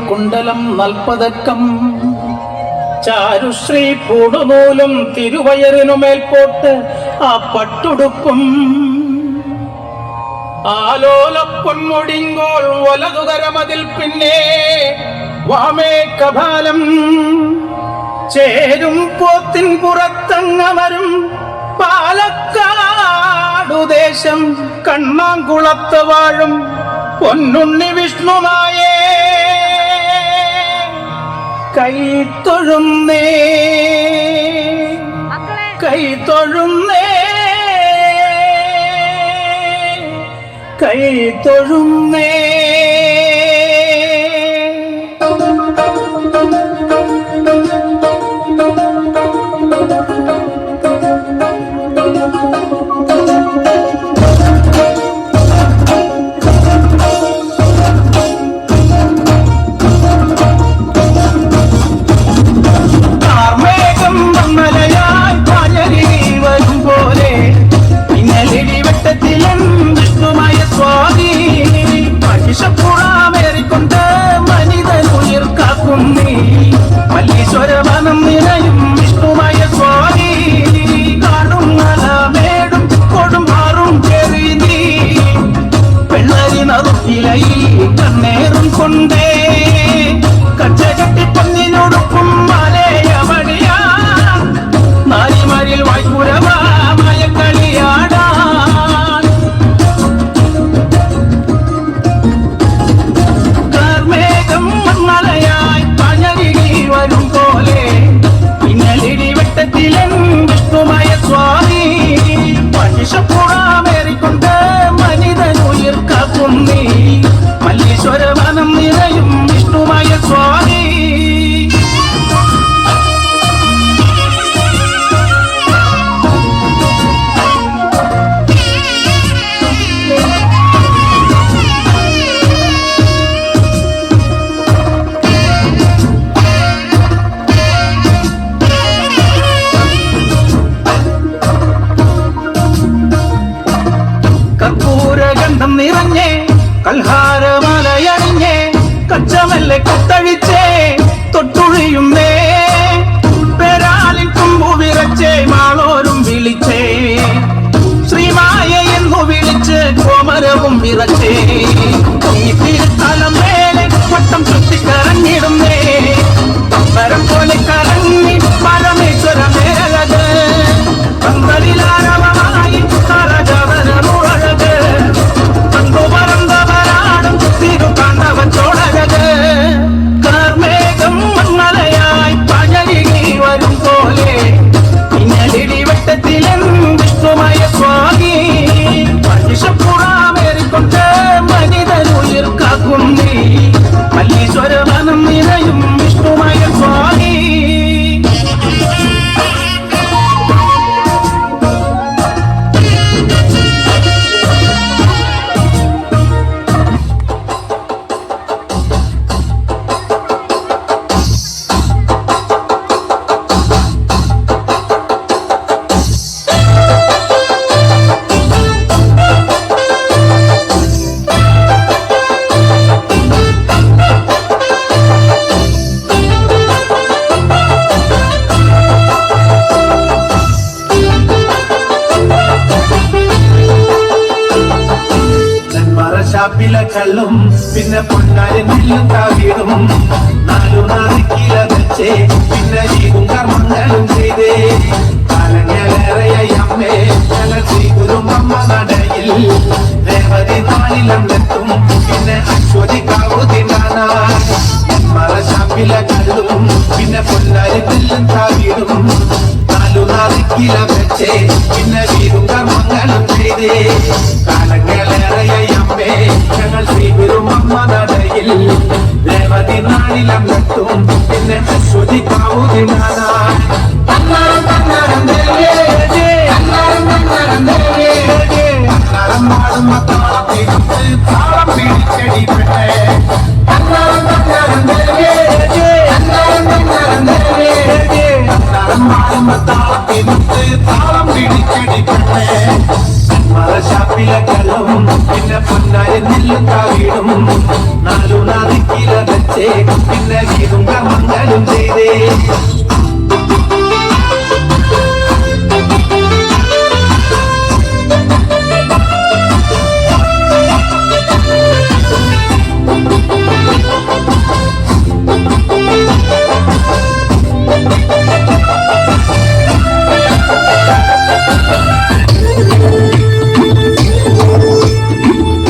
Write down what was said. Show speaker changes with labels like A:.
A: കുണ്ടലം നൽപ്പതക്കം ചാരുശ്രീ പൂടുനൂലും തിരുവയറിനുമേൽപോട്ട് ആ പട്ടുടുപ്പും. ആലോല പൊന്മുടിങ്കോൾ വലതുകരമതിൽ പിന്നെ വാമേ കപാലം. ചേരും പോത്തിൻ പുറത്തങ്ങമരും പാലക്കാടുദേശം കണ്ണാങ്കുളത്ത് വാഴും പൊന്നുണ്ണി വിഷ്ണുമായേ. കൈത്തൊഴുന്നേ
B: കൈ
A: തൊഴുന്നേ. കൈത്തൊഴുന്നേ കാർമേഘം ഷാപ്പിലെ കള്ളും പിന്നെ പൊന്നാരി നെല്ലും താവിടും നാലു നാറിക്കില വെച്ചേ പിന്നെ ജീവും കർമ്മങ്ങളും ചെയ്തേ. കാലങ്ങളേറെയായി അമ്മേ ഞങ്ങൾ ശ്രീഗുരും അമ്മ നടയിൽ രേവതി നാളിലെത്തും പിന്നെ അശ്വതി കാവുതി തിന്നാനായി മറശാപ്പിലെ കള്ളും പിന്നെ പൊന്നാരി നെല്ലും താവിടും നാലു നാറിക്കില വെച്ചേ പിന്നെ ജീവും കർമ്മങ്ങളും ചെയ്തേ. കാലങ്ങളേറെയായി ವೇಳೆಯು ರೇವತಿ ನಾಡಿಲ ಮತ್ತು ನಿನ್ನೆ ಸುದಿ ಕಾವುದು ನಾನ கலவும் என்ன നരഞ്ഞില്ലുണ്ടാകിടും നാലു നാദിക്കിലടച്ചേ പിന്നെ ഗീതും കമങ്ങളും ചെയ്തേ.